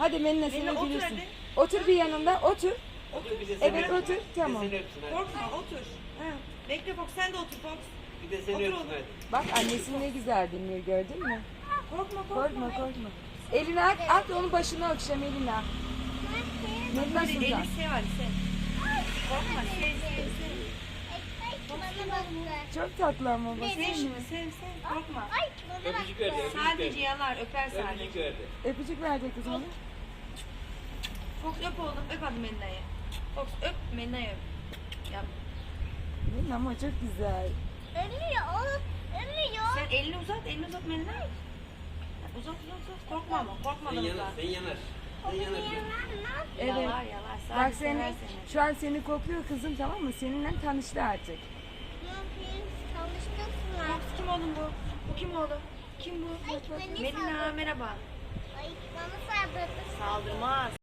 Hadi Melina Melina, sen otur öpülürsün. hadi. Otur bir yanında otur. Otur bir de Evet seni otur öpsün. tamam. Bir de seni öpsün hadi. Korkma otur. Ha. Bekle Fox sen de otur Fox. Bir de seni Otur öpsün oğlum. hadi. Bak annesi ne güzel dinliyor gördün mü? Korkma korkma. Korkma korkma. Elini at, at onun başına okşa Melina. Melina Hadi Sultan. elini sev hadi sev. Çok tatlı ama Sev baksana. şunu sev sev korkma. Öpücük verdi, öpücük Sadece verdi. yalar öper Öpücük sadece. verdi. Öpücük verecek kızım. ona. Fox öp oğlum öp hadi Melina'yı. Fox öp Melina'yı öp. Yap. Melina ama çok güzel. Sen elini uzat elini uzat Melina. Uzat uzat uzat korkma ama Sen korkmadan yanar, uzat. sen yanar. Sen yanar. Evet. Yalar yalar Bak sadece seni, sever seni. şu an seni kokluyor kızım tamam mı? Seninle tanıştı artık. Kim oğlum bu? Bu kim oğlum? Kim bu? Ay, Melina merhaba. Ay.